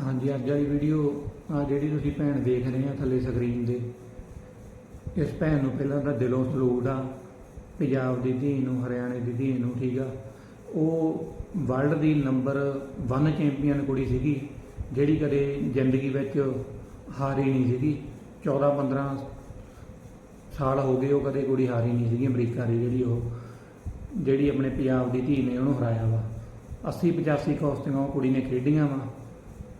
ਹਾਂਜੀ, ਅੱਜ ਵਾਲੀ ਵੀਡੀਓ ਆ ਜਿਹੜੀ ਤੁਸੀਂ ਭੈਣ ਦੇਖ ਰਹੇ ਆ ਥੱਲੇ ਸਕਰੀਨ ਦੇ, ਇਸ ਭੈਣ ਨੂੰ ਪਹਿਲਾਂ ਤਾਂ ਦਿਲੋਂ ਸਲੂਟ ਆ, ਪੰਜਾਬ ਦੀ ਧੀ ਨੂੰ, ਹਰਿਆਣੇ ਦੀ ਧੀ ਨੂੰ, ਠੀਕ ਆ। ਉਹ ਵਰਲਡ ਦੀ ਨੰਬਰ 1 ਚੈਂਪੀਅਨ ਕੁੜੀ ਸੀਗੀ, ਜਿਹੜੀ ਕਦੇ ਜ਼ਿੰਦਗੀ ਵਿੱਚ ਹਾਰੀ ਨਹੀਂ ਸੀਗੀ। 14 15 ਸਾਲ ਹੋ ਗਏ ਉਹ ਕਦੇ ਕੁੜੀ ਹਾਰੀ ਨਹੀਂ ਸੀਗੀ, ਅਮਰੀਕਾ ਦੀ ਜਿਹੜੀ ਉਹ, ਜਿਹੜੀ ਆਪਣੇ ਪੰਜਾਬ ਦੀ ਧੀ ਨੇ ਉਹਨੂੰ ਹਰਾਇਆ ਵਾ। 80 85 ਕੁਸ਼ਤੀਆਂ ਉਹ ਕੁੜੀ ਨੇ ਖੇਡੀਆਂ ਵਾ।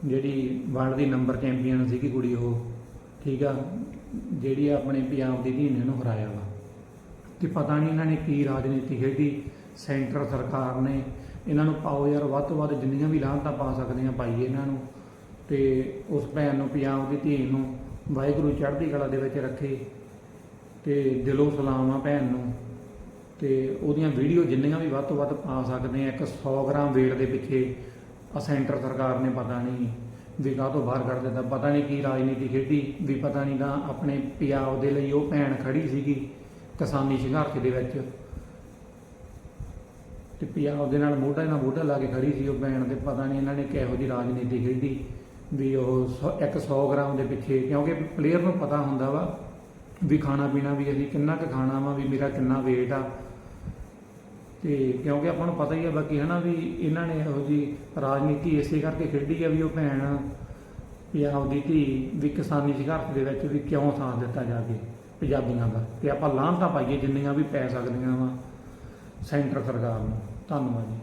ਜਿਹੜੀ ਵਰਲਡ ਦੀ ਨੰਬਰ ਚੈਂਪੀਅਨ ਸੀਗੀ ਕੁੜੀ ਉਹ, ਠੀਕ ਆ, ਜਿਹੜੀ ਆਪਣੇ ਪੰਜਾਬ ਦੀ ਧੀ ਨੇ ਉਹਨੂੰ ਹਰਾਇਆ ਵਾ। ਕਿ ਪਤਾ ਨਹੀਂ ਇਹਨਾਂ ਨੇ ਕੀ ਰਾਜਨੀਤੀ ਖੇਡੀ, ਸੈਂਟਰ ਸਰਕਾਰ ਨੇ, ਇਹਨਾਂ ਨੂੰ ਪਾਓ ਯਾਰ, ਵੱਧ ਤੋਂ ਵੱਧ ਜਿੰਨੀਆਂ ਵੀ ਲਾਹਨਤਾਂ ਪਾ ਸਕਦੇ ਆ ਪਾਈਏ ਇਹਨਾਂ ਨੂੰ। ਤੇ ਉਸ ਭੈਣ ਨੂੰ, ਪੰਜਾਬ ਦੀ ਧੀ ਨੂੰ ਵਾਹਿਗੁਰੂ ਚੜ੍ਹਦੀ ਕਲਾ ਦੇ ਵਿੱਚ ਰੱਖੇ ਤੇ ਦਿਲੋਂ ਸਲਾਮ ਆ ਭੈਣ ਨੂੰ। ਤੇ ਉਹਦੀਆਂ ਵੀਡੀਓ ਜਿੰਨੀਆਂ ਵੀ ਵੱਧ ਤੋਂ ਵੱਧ ਪਾ ਸਕਦੇ ਆ, ਇੱਕ 100 ਗ੍ਰਾਮ weight ਦੇ ਪਿੱਛੇ ਆ ਸੈਂਟਰ ਸਰਕਾਰ ਨੇ ਪਤਾ ਨਹੀਂ ਵੀ ਤੋਂ ਬਾਹਰ ਕੱਢ ਦਿੱਤਾ, ਪਤਾ ਨਹੀਂ ਕੀ ਰਾਜਨੀਤੀ ਖੇਡੀ, ਵੀ ਪਤਾ ਨਹੀਂ ਤਾਂ ਆਪਣੇ ਪੰਜਾਬ ਦੇ ਲਈ ਉਹ ਭੈਣ ਖੜੀ ਸੀਗੀ ਕਿਸਾਨੀ ਸੰਘਰਸ਼ ਦੇ ਵਿੱਚ। ਤੇ ਪੰਜਾਬ ਦੇ ਨਾਲ ਮੋਢਾ ਨਾਲ ਮੋਢਾ ਲਾ ਕੇ ਖੜੀ ਸੀ ਉਹ ਭੈਣ ਤੇ ਪਤਾ ਨਹੀਂ ਇਹਨਾਂ ਨੇ ਕਿਹੋ ਜਿਹੀ ਰਾਜਨੀਤੀ ਖੇਡੀ, ਵੀ ਉਹ ਸੌ- ਇੱਕ 100 ਗ੍ਰਾਮ ਦੇ ਪਿੱਛੇ, ਕਿਉਂਕਿ ਪਲੇਅਰ ਨੂੰ ਪਤਾ ਹੁੰਦਾ ਵਾ ਵੀ ਖਾਣਾ ਪੀਣਾ ਵੀ ਅਸੀਂ ਕਿੰਨਾ ਕੁ ਖਾਣਾ ਵਾ, ਵੀ ਮੇਰਾ ਕਿੰਨਾ weight ਆ। ਤੇ ਕਿਉਂਕਿ ਆਪਾਂ ਨੂੰ ਪਤਾ ਹੀ ਹੈ ਬਾਕੀ ਹਨਾ ਵੀ ਇਹਨਾਂ ਨੇ ਇਹੋ ਜੀ ਰਾਜਨੀਤੀ ਇਸੇ ਕਰਕੇ ਖੇਡੀ ਆ ਵੀ ਉਹ ਭੈਣ ਪੰਜਾਬ ਦੀ ਧੀ ਵੀ ਕਿਸਾਨੀ ਸੰਘਰਸ਼ ਦੇ ਵਿੱਚ ਵੀ ਕਿਉਂ ਸਾਥ ਦਿੱਤਾ ਜਾਵੇ ਪੰਜਾਬੀਆਂ ਦਾ। ਤੇ ਆਪਾਂ ਲਾਹਨਤਾਂ ਪਾਈਏ ਜਿੰਨੀਆਂ ਵੀ ਪੈ ਸਕਦੀਆਂ ਵਾ ਸੈਂਟਰ ਸਰਕਾਰ ਨੂੰ। ਧੰਨਵਾਦ ਜੀ।